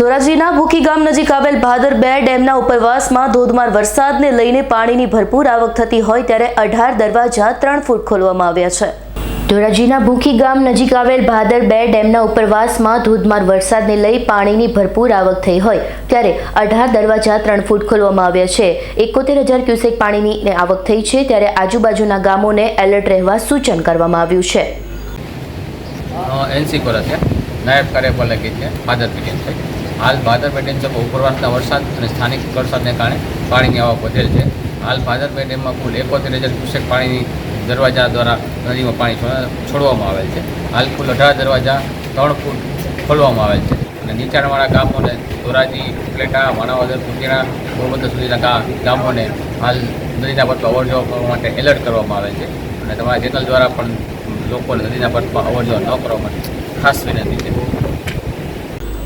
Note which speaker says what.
Speaker 1: ધોરાજીના ભૂખી ગામ નજીક આવેલ ભાદર બે ડેમના ઉપરવાસમાં ધોધમાર વરસાદને લઈને પાણીની ભરપૂર આવક થતી હોય ત્યારે અઢાર દરવાજા ત્રણ ફૂટ ખોલવામાં આવ્યા છે. ધોરાજીના ભૂખી ગામ નજીક આવેલ ભાદર બે ડેમના ઉપરવાસમાં ધોધમાર વરસાદને લઈ પાણીની ભરપૂર આવક થઈ હોય ત્યારે અઢાર દરવાજા ત્રણ ફૂટ ખોલવામાં આવ્યા છે. એકોતેર હજાર ક્યુસેક પાણીની આવક થઈ છે ત્યારે આજુબાજુના ગામોને એલર્ટ રહેવા સૂચન કરવામાં આવ્યું છે.
Speaker 2: નાયબ કાર્યપાલક છે. પેટીએમ છે હાલ ભાદર ડેમ છે ઉપરવાસના વરસાદ અને સ્થાનિક વરસાદને કારણે પાણીની આવક વધેલ છે. હાલ ભાદર ડેમમાં કુલ એકોતેર હજાર ક્યુસેક પાણીની દરવાજા દ્વારા નદીમાં પાણી છોડ- છોડવામાં આવેલ છે. હાલ કુલ અઢાર દરવાજા ત્રણ ફૂટ ખોલવામાં આવેલ છે અને નીચાણવાળા ગામોને ધોરાજી ઉપલેટા માણાવદર કુટીણા પોરબંદર સુધીના ગામોને હાલ નદીના પટમાં અવર જવર કરવા માટે એલર્ટ કરવામાં આવેલ છે અને તમારા ચેનલ દ્વારા પણ લોકોને નદીના પટમાં અવર જવર ન કરવા માટે ખાસ વિનંતી છે.